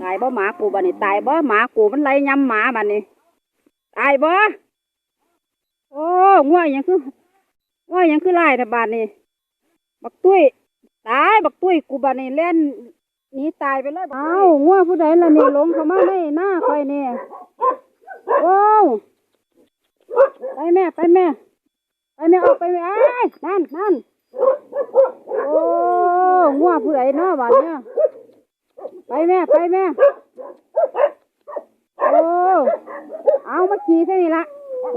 ตายบ่หมากูบัดนี้ตายบ่หมากูมันไล่ยำหมาบัดนี้ตายบ่โอ้ง่วยยังคือง่วยยังคือไล่แต่บาดนี้บักตุ้ยตายบักตุ้ยกูบัดนี้เล่นนีตายไปเลยเอ้าง่วผู้ใดล่ะนี่หลงเข้ามาในหน้าคอยนี่โอ้ไปแม่ไปแม่ไปแม่ออกไปแม่อ้นั่นนั่นโอ้ อง่วผู้ใดเนาะบาดเนี้ยไปแม่ไปแม่โอ้เอามาขี่ซะนี่ละ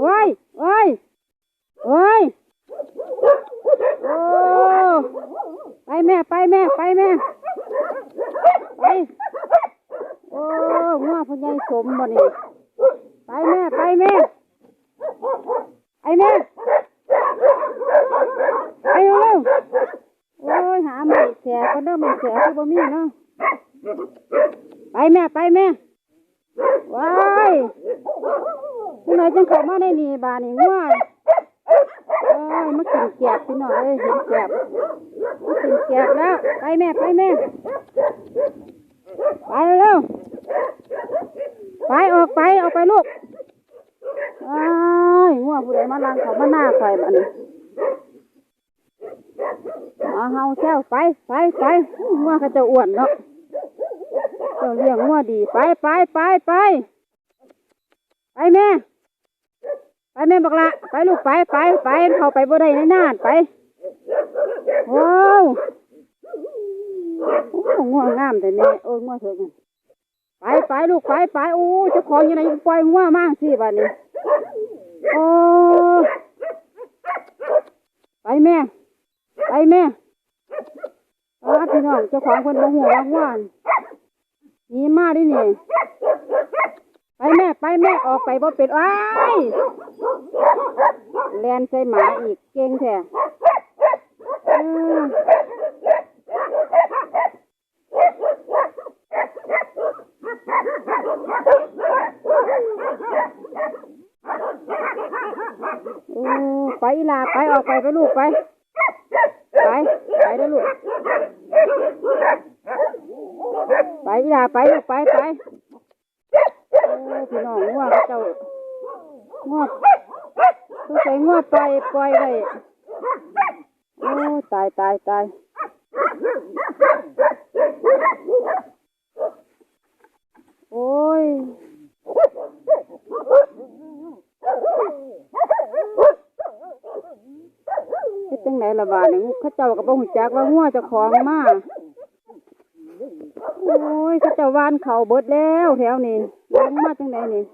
โอ้ยโอ้ยโอ้ยโอ้ไปแม่ไปแม่ไปแม่ไปโอ้งัวพญายสมบ่นี่ไปแม่ไปแม่ไอแม่ไอ้ยหาไม่แสก็เด้อไม่แสคือบ่มีเนาะไปแม่ไปแม่ว้ายผู้ไหนจังเข้ามาได้นี่บานี่ง่วยเอ้ยมากินแกบพี่น้องเอ้ยเห็นแกบมากินแกบแล้วไปแม่ไปแม่ไปเร็วไปออกไปออกไปลูกว้ายง่วผู้ใดมาลังเขามาหน้าไฟบัดนี้มา เฮาแซวไปไปไปง่วเขาจะอ้วนเนาะเจ้าเลี้ยงงัวดีไปไปไปไปไปแม่ไปแม่บักละไปลูกไปไปไปเขาไปบ่ได้ในนานไปว้าวงัวงามแต่แม่โอ้ยงัวงเถอะไปไปลูกไปไปโอ้เจ้าของอยู่ไหนปล่อยงัวงมากสิบัดนี้โอ้ไปแม่ไปแม่ เจ้าของคนบ่หัวว่างัวนี่หนี่มาดินี่ ไปแม่ไปแม่ออกไปบ่เป็ดอ้ายแลนใส่หมาอีกเก่งแท้ออโอ้ไปอีลาไปออกไปไปลูกไป ไป ไปเด้อลูก ไปอีหลาไปลูกไปไปโอ้พี่น้องงัวเจ้างัวต้องใส่งัวปล่อยปล่อยไว้โอ้ตายตายตายโอ้ยเฮ็ดจั งไหนละบาดนี่เขาเจ้าก็บ่ฮู้จักว่างัวจ้าของมากโอ้ยเขาเจะวานเขาเบิดแล้วแถวนี้ลงมาจังไดนี่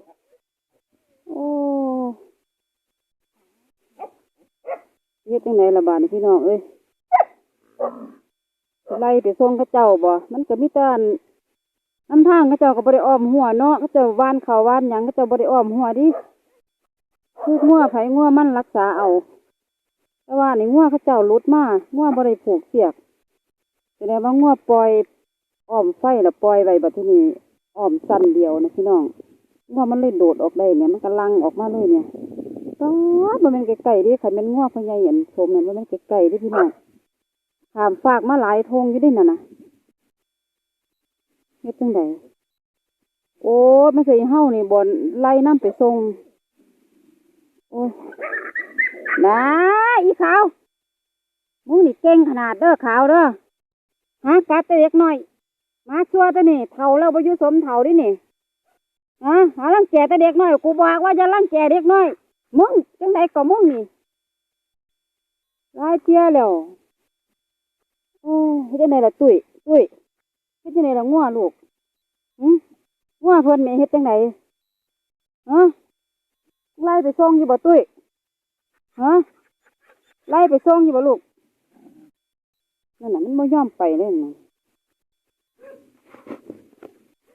โอ้เฮ็ดจังไดละบาดนี่พี่น้องเอ้ยไล่ไปส่งเขาเจ้าบ่มันก็มีแต่อันน้ำทางเขาเจ้าก็บ่ได้อ้อมหัวเนาะเขาเจ้าวานเขาวานหยังเขาเจ้าบ่ได้อ้อมหัวดิคืองัวไผงัวมันรักษาเอา แต่ว่านี่งัวเขาเจ้าหลุดมางัวบ่ได้ผูกเสียกแสดงว่างัวปล่อยอ้อมไฟแล้วปล่อยไว้บัดทีนี้อ้อมสั้นเดียวนะพี่น้องงัวมันเลยโดดออกได้เนี่ยมันกำลังออกมาเลยเนี่ยตอดมันเป็นไก่ๆดิขันเป็นงัวพญายเห็นชมเนี่ยมันเป็นไก่ๆดิพี่น้องขามฝากมาหลายทงอยู่ดิน่ะนะเฮ็ดจังไดโอ้ยมันใส่เฮานี่บอนไล่น้ำไปส่งโอ้ นะอีขาวมึงนี่เก่งขนาดเด้อขาวเด้อฮะกัดแต่เด็กน้อย มาชัวตัวนี่เท่าแล้วบ่อยู่สมเท่าดินี่ฮะหาลังแกแต่เด็กน้อยกูบอกว่าจะลังแกเด็กน้อยมึงจังไดก็มึงนี่หลายเที่ยแล้วโอ้เฮ็ดจังไดล่ะตุ้ยตุ้ยเฮ็ดจังไดล่ะงัวลูกหึงัวเพิ่นแม่เฮ็ดจังไดฮะไล่ไปส่งอยู่บ่ตุ้ย ฮะไล่ไปส่งอยู่บ่ลูกนั่นน่ะมันบ่ยอมไปเลยนั่น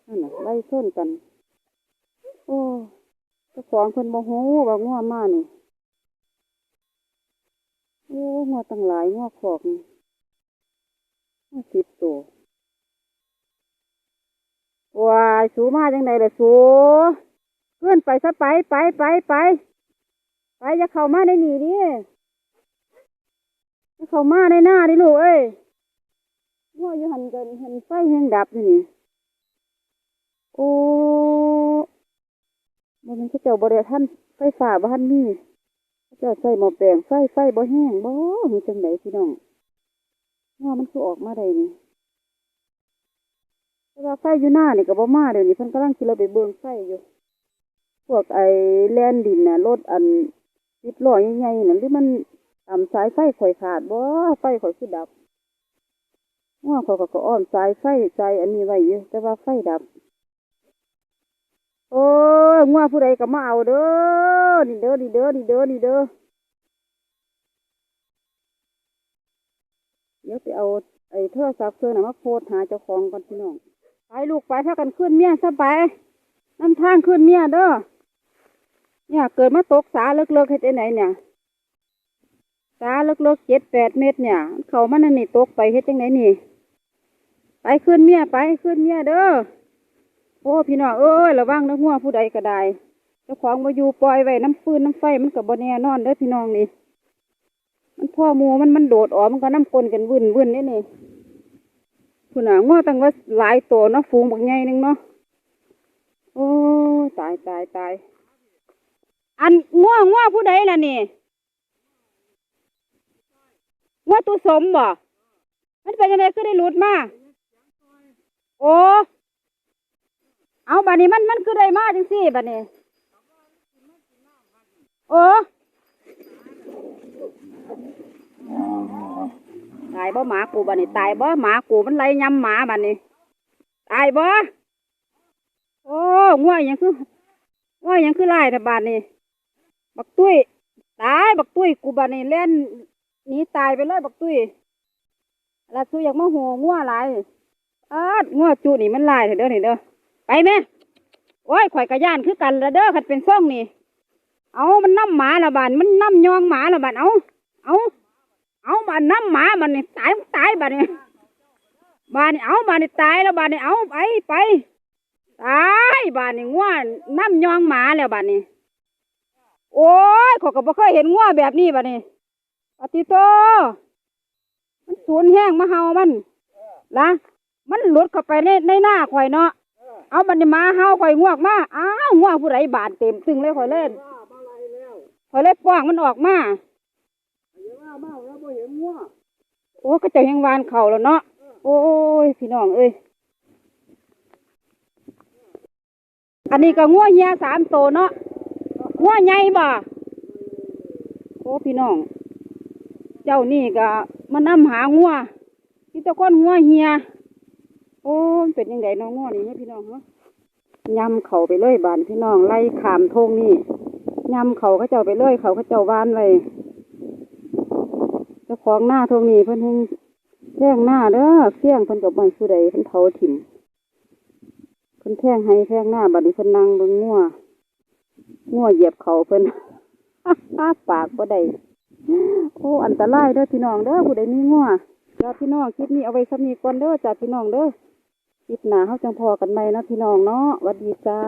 นั่นน่ะไล่ส้นกัน โอ้เจ้าของเพิ่นโมโหว่างัวมานี่โอ้งัวตั้งหลายงัวขอกนี่งัวสิบตัวว้ายสูมาจังไดล่ะสูเพื่อนไปซะไปไปไปไป ไปอย่าเข้ามาในนี่ดิอย่าเข้ามาในหน้าดิลูกเอ้ยงออยู่หันกันหันไฟแห้งดับอยู่นี่โอ้บ่แมันเขาเจ้าบ่ได้ท่านไฟฟ้าบ่ทันมีเขาเจ้าใส่หม้อแปลงไฟไฟบ่แห้งบ่มีจังไดพี่น้องว่ามันคือออกมาได้นี่แต่ว่าไฟอยู่หน้านี่ก็บ่มาเดี๋ยวนี้เพิ่นกำลังสิดเราไปเบิ่งไฟอยู่ พวกไอ้แล่นดินน่ะรถอัน ติดล้อใหญ่ๆนั่นหรือมันตามสายไฟข่อยขาดบ่ไฟข่อยคือดับว่าเขาก็ก็อ้อมสายไฟใจอันนี้ไว้อยู่แต่ว่าไฟดับ โอ้ยงัวผู้ใดก็มาเอาเด้อนี่เด้อนี่เด้อนี่เด้อนี่เด้อเดี๋ยวไปเอาไอ้โทรศัพท์เครื่องน่ะมาโพสต์หาเจ้าของก่อนพี่น้องไปลูกไปถ้ากันขึ้นเมียซะไปน้ำทางขึ้นเมียเด้อ เนี่ย เกิดมาตกสาเลิกๆให้ได้ไหนเนี่ยสาเลิกๆเจ็ดแปดเมตรเนี่ย เขามันนั่นนี่ตกไปเฮ็ดจังไหนนี่ ไปขึ้นเมียไปขึ้นเมียเด้อโอ้พี่น้องเอ้ยระวังนะหัวผู้ใดก็ได้เจ้าของมาอยู่ปล่อยไว้น้ำฟืนน้ำไฟมันกับบแน่นอนเด้อพี่น้องนี่ มันพ่อมูมันมันโดดออกมันก็น้ำปนกันวุ่นวุ่นนี่นี่คุณน่ะงัวตั้งว่าหลายตัวเนาะฝูงบักใหญ่หนึงเนาะโอ้ยตายตายตาย อันงัวงัวผู้ใดล่ะนี่งัวตัวสมบ่มันเป็นยังไงคือได้หลุดมาโอ้เอาบัดนี้มันมันคือได้มาจังซี่บัดนี้โอ้ตายบ่หมากูบัดนี้ตายบ่หมากูมันไล่ยำหมาบัดนี้ตายบ่โอ้ง่วยยังคือง่วยยังคือไล่แต่บัดนี้ บักตุ้ยตายบักตุ้ยกูบัดนี้เล่นหนีตายไปเลยบักตุ้ยลาตุ้อยากมาหัวง่วหลายอาดง่วจูนี่มันไล่เถอะเด้อนี่เด้อไปแม่โอ้ยข่อยกระยานคือกันละเด้อขัดเป็นซ่องนี่ เอามันน้ำหมาละบานมันน้ำยองหมาละบานเอาเอาเอาบานน้ำหมามันนี่ตายตายบานนี่บานนี่เอาบานนี่ตายแล้วบานนี่เอาไปไปตายบานนี่ง่วน้ำยองหมาแล้วบานนี่ โอ้ยข้อยก็บ่เคยเห็นง่วแบบนี้บานนี่ปฏิโต มันสูญแห้งมาเฮามันละมันหลุดเข้าไปในในหน้าข่อยเนาะ เอาบันนี้มาเฮาข่อยงวกมา อ้าวงวกผู้ใดบานเต็มตึงเลยข่อยเล่นข่อยเล่นป้องมันออกมาโอ้ก็เจะยังวานเข่าแล้วเนาะ โอ้ยพี่น้องเอ้ย อันนี้ก็งัวเฮียสามโตวเนาะ งัวใหญ่บ่โอ้พี่น้อง เจ้านี่ก็มานำหางัวที่ตะก้อนงัวเฮีย โอ้เป็นยังไงน้องง้อนี่เนี่ยพี่น้องเนาะยำเขาไปเลยบานพี่น้องไล่ขามทงนี่ยำเขาเขาเจ้าไปเลยเขาเขาเจ้าวานไว้เจ้าของหน้าทงนี่เพิ่นเฮงแท่งหน้าเด้อเฟี้ยงเพิ่นกับบันผู้ใดเพิ่นเผาถิ่มเพิ่นแท่งให้แท่งหน้าบัดนี้เพิ่นนั่งเบิ่งงัว งัวเหยียบเขาเพิ่นปากบ่ได้โอ้อันตรายเด้อพี่น้องเด้อผู้ใดมีงัวจ้าพี่น้องคลิปนี้เอาไว้สำนีก่อนเด้อจ้าพี่น้องเด้อคลิปหนาเขาจังพอกันไหมนะพี่น้องเนาะวัสดีจ้า